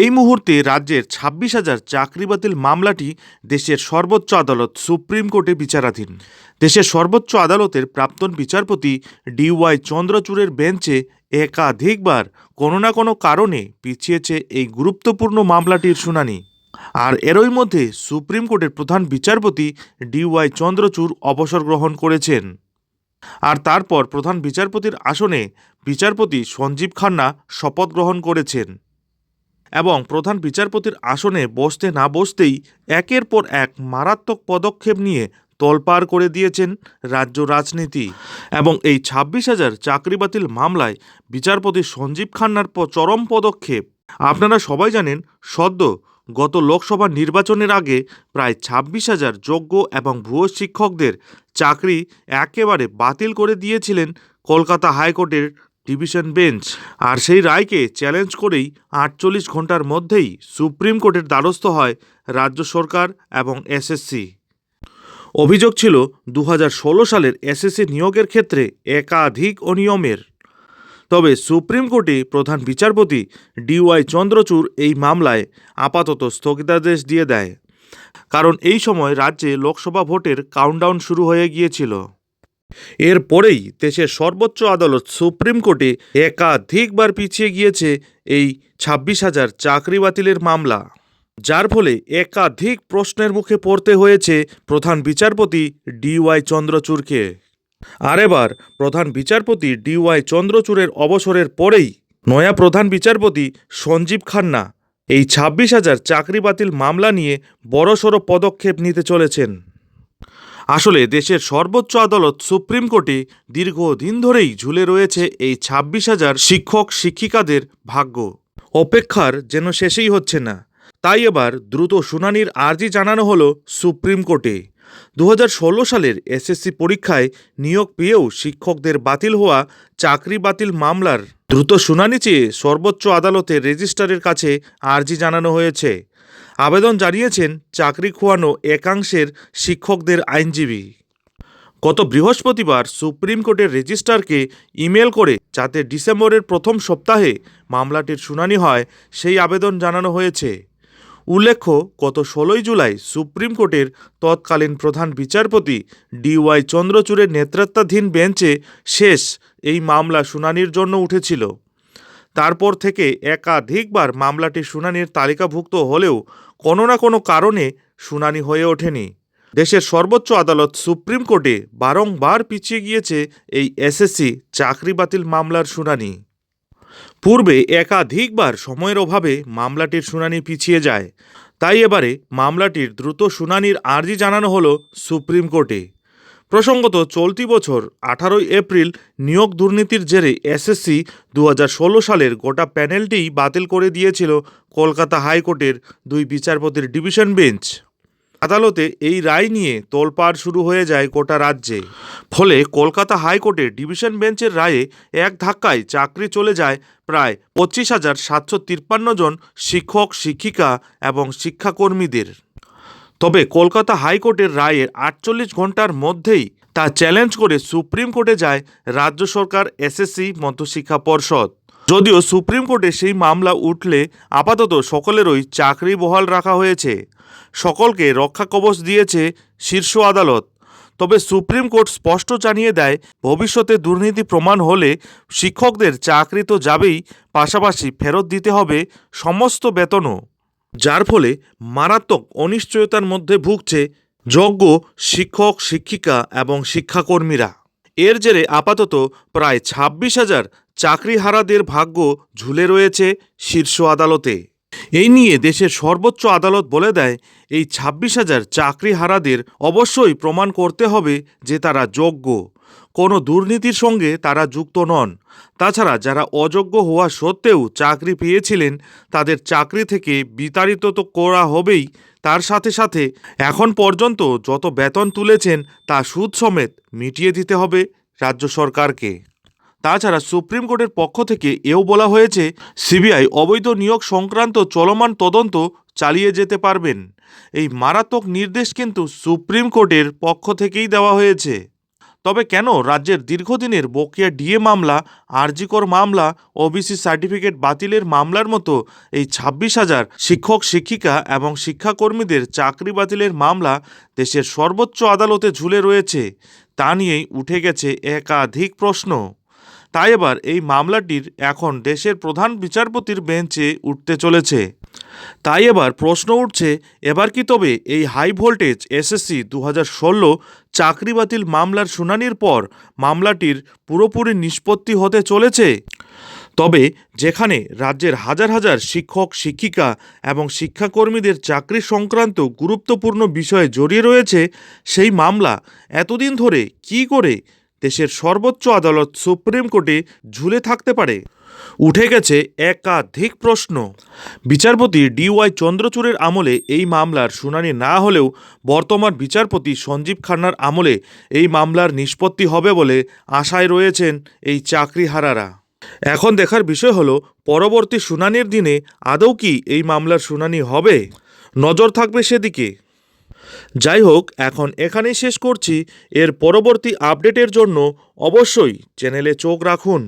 এই মুহূর্তে রাজ্যের ছাব্বিশ হাজার চাকরি বাতিল মামলাটি দেশের সর্বোচ্চ আদালত সুপ্রিম কোর্টে বিচারাধীন। দেশের সর্বোচ্চ আদালতের প্রাক্তন বিচারপতি ডিওয়াই চন্দ্রচূড়ের বেঞ্চে একাধিকবার কোনো না কোনো কারণে পিছিয়েছে এই গুরুত্বপূর্ণ মামলাটির শুনানি। আর এরই মধ্যে সুপ্রিম কোর্টের প্রধান বিচারপতি ডিওয়াই চন্দ্রচূড় অবসর গ্রহণ করেছেন। আর তারপর প্রধান বিচারপতির আসনে বিচারপতি সঞ্জীব খান্না শপথ গ্রহণ করেছেন। এবং প্রধান বিচারপতির আসনে বসতে না বসতেই একের পর এক মারাত্মক পদক্ষেপ নিয়ে তোলপাড় করে দিয়েছেন রাজ্য রাজনীতি। এবং এই ছাব্বিশ হাজার চাকরি বাতিল মামলায় বিচারপতি সঞ্জীব খান্নার চরম পদক্ষেপ। আপনারা সবাই জানেন, সদ্য গত লোকসভা নির্বাচনের আগে প্রায় ছাব্বিশ হাজার যোগ্য এবং ভুয়ো শিক্ষকদের চাকরি একেবারে বাতিল করে দিয়েছিলেন কলকাতা হাইকোর্টের ডিভিশন বেঞ্চ। আর সেই রায়কে চ্যালেঞ্জ করেই আটচল্লিশ ঘণ্টার মধ্যেই সুপ্রিম কোর্টের দ্বারস্থ হয় রাজ্য সরকার এবং এসএসসি অভিযোগ ছিল দু হাজার ষোলো সালের এসএসসি নিয়োগের ক্ষেত্রে একাধিক অনিয়মের। তবে সুপ্রিম কোর্টে প্রধান বিচারপতি ডিওয়াই চন্দ্রচূড় এই মামলায় আপাতত স্থগিতাদেশ দিয়ে দেয়। কারণ এই সময় রাজ্যে লোকসভা ভোটের কাউন্টডাউন শুরু হয়ে গিয়েছিল। এরপরেই দেশের সর্বোচ্চ আদালত সুপ্রিম কোর্টে একাধিকবার পিছিয়ে গিয়েছে এই ছাব্বিশ হাজার চাকরি বাতিলের মামলা, যার ফলে একাধিক প্রশ্নের মুখে পড়তে হয়েছে প্রধান বিচারপতি ডিওয়াই চন্দ্রচূড়কে। আর এবার প্রধান বিচারপতি ডিওয়াই চন্দ্রচূড়ের অবসরের পরেই নয়া প্রধান বিচারপতি সঞ্জীব খান্না এই ছাব্বিশ হাজার চাকরি বাতিল মামলা নিয়ে বড়সড় পদক্ষেপ নিতে চলেছেন। আসলে দেশের সর্বোচ্চ আদালত সুপ্রিম কোর্টে দীর্ঘদিন ধরেই ঝুলে রয়েছে এই ছাব্বিশ হাজার শিক্ষক, শিক্ষিকাদের ভাগ্য। অপেক্ষার যেন শেষেই হচ্ছে না। তাই এবার দ্রুত শুনানির আর্জি জানানো হলো সুপ্রিম কোর্টে। দু হাজার ষোলো সালের এসএসসি পরীক্ষায় নিয়োগ পেয়েও শিক্ষকদের বাতিল হওয়া, চাকরি বাতিল মামলার দ্রুত শুনানি চেয়ে সর্বোচ্চ আদালতের রেজিস্ট্রারের কাছে আর্জি জানানো হয়েছে। আবেদন জানিয়েছেন চাকরি খোয়ানো একাংশের শিক্ষকদের আইনজীবী। গত বৃহস্পতিবার সুপ্রিম কোর্টের রেজিস্ট্রারকে ইমেল করে যাতে ডিসেম্বরের প্রথম সপ্তাহে মামলাটির শুনানি হয়, সেই আবেদন জানানো হয়েছে। উল্লেখ্য, গত ষোলোই জুলাই সুপ্রিম কোর্টের তৎকালীন প্রধান বিচারপতি ডিওয়াই চন্দ্রচূড়ের নেতৃত্বাধীন বেঞ্চে শেষ এই মামলা শুনানির জন্য উঠেছিল। তারপর থেকে একাধিকবার মামলাটি শুনানির তালিকাভুক্ত হলেও কোনো না কোনো কারণে শুনানি হয়ে ওঠেনি। দেশের সর্বোচ্চ আদালত সুপ্রিম কোর্টে বারংবার পিছিয়ে গিয়েছে এই এসএসসি চাকরি বাতিল মামলার শুনানি। পূর্বে একাধিকবার সময়ের অভাবে মামলাটির শুনানি পিছিয়ে যায়। তাই এবারে মামলাটির দ্রুত শুনানির আর্জি জানানো হলো সুপ্রিম কোর্টে। প্রসঙ্গত, চলতি বছর আঠারোই এপ্রিল নিয়োগ দুর্নীতির জেরে এসএসসি দু হাজার ষোলো সালের গোটা প্যানেলটিই বাতিল করে দিয়েছিল কলকাতা হাইকোর্টের দুই বিচারপতির ডিভিশন বেঞ্চ। আদালতে এই রায় নিয়ে তোলপাড় শুরু হয়ে যায় গোটা রাজ্যে। ফলে কলকাতা হাইকোর্টের ডিভিশন বেঞ্চের রায়ে এক ধাক্কায় চাকরি চলে যায় প্রায় পঁচিশ হাজার সাতশো তিপ্পান্ন জন শিক্ষক, শিক্ষিকা এবং শিক্ষাকর্মীদের। তবে কলকাতা হাইকোর্টের রায়ের আটচল্লিশ ঘণ্টার মধ্যেই তা চ্যালেঞ্জ করে সুপ্রিম কোর্টে যায় রাজ্য সরকার, এসএসসি, মধ্যশিক্ষা পর্ষদ। যদিও সুপ্রিম কোর্টে সেই মামলা উঠলে আপাতত সকলেরই চাকরি বহাল রাখা হয়েছে। সকলকে রক্ষা কবচ দিয়েছে শীর্ষ আদালত। তবে সুপ্রিম কোর্ট স্পষ্ট জানিয়ে দেয়, ভবিষ্যতে দুর্নীতি প্রমাণ হলে শিক্ষকদের চাকরি তো যাবেই, পাশাপাশি ফেরত দিতে হবে সমস্ত বেতনও। যার ফলে মারাত্মক অনিশ্চয়তার মধ্যে ভুগছে যোগ্য শিক্ষক, শিক্ষিকা এবং শিক্ষাকর্মীরা। এর জেরে আপাতত প্রায় ছাব্বিশ হাজার চাকরিহারাদের ভাগ্য ঝুলে রয়েছে শীর্ষ আদালতে। এই নিয়ে দেশের সর্বোচ্চ আদালত বলে দেয়, এই ছাব্বিশ হাজার চাকরিহারাদের অবশ্যই প্রমাণ করতে হবে যে তারা যোগ্য। কোনো দুর্নীতির সঙ্গে তারা যুক্ত নন। তাছাড়া যারা অযোগ্য হওয়া সত্ত্বেও চাকরি পেয়েছিলেন, তাদের চাকরি থেকে বিতাড়িত তো করা হবেই। তার সাথে সাথে এখন পর্যন্ত যত বেতন তুলেছেন, তা সুদ সমেত মিটিয়ে দিতে হবে রাজ্য সরকারকে। তাছাড়া সুপ্রিম কোর্টের পক্ষ থেকে এও বলা হয়েছে, সিবিআই অবৈধ নিয়োগ সংক্রান্ত চলমান তদন্ত চালিয়ে যেতে পারবেন। এই মারাত্মক নির্দেশ কিন্তু সুপ্রিম কোর্টের পক্ষ থেকেই দেওয়া হয়েছে। তবে কেন রাজ্যের দীর্ঘদিনের বকেয়া ডিএ মামলা, আরজিকর মামলা ওবিসি সার্টিফিকেট বাতিলের মামলার মতো এই ছাব্বিশ হাজার শিক্ষক, শিক্ষিকা এবং শিক্ষাকর্মীদের চাকরি বাতিলের মামলা দেশের সর্বোচ্চ আদালতে ঝুলে রয়েছে। তা নিয়েই উঠে গেছে একাধিক প্রশ্ন। তাই এবার এই মামলাটির এখন দেশের প্রধান বিচারপতির বেঞ্চে উঠতে চলেছে। তাই এবার প্রশ্ন উঠছে, এবার কি তবে এই হাই ভোল্টেজ এসএসসি দু হাজার ষোলো চাকরি বাতিল মামলার শুনানির পর মামলাটির পুরোপুরি নিষ্পত্তি হতে চলেছে? তবে যেখানে রাজ্যের হাজার হাজার শিক্ষক, শিক্ষিকা এবং শিক্ষাকর্মীদের চাকরি সংক্রান্ত গুরুত্বপূর্ণ বিষয়ে জড়িয়ে রয়েছে, সেই মামলা এতদিন ধরে কি করে দেশের সর্বোচ্চ আদালত সুপ্রিম কোর্টে ঝুলে থাকতে পারে। উঠে গেছে একাধিক প্রশ্ন। বিচারপতি ডিওয়াই চন্দ্রচূড়ের আমলে এই মামলার শুনানি না হলেও বর্তমান বিচারপতি সঞ্জীব খান্নার আমলে এই মামলার নিষ্পত্তি হবে বলে আশায় রয়েছেন এই চাকরিহারারা। এখন দেখার বিষয় হলো, পরবর্তী শুনানির দিনে আদৌ কি এই মামলার শুনানি হবে? নজর থাকবে সেদিকে। যাই হোক এখন এখানেই শেষ করছি। এর পরবর্তী আপডেটের জন্য অবশ্যই চ্যানেলে চোখ রাখুন।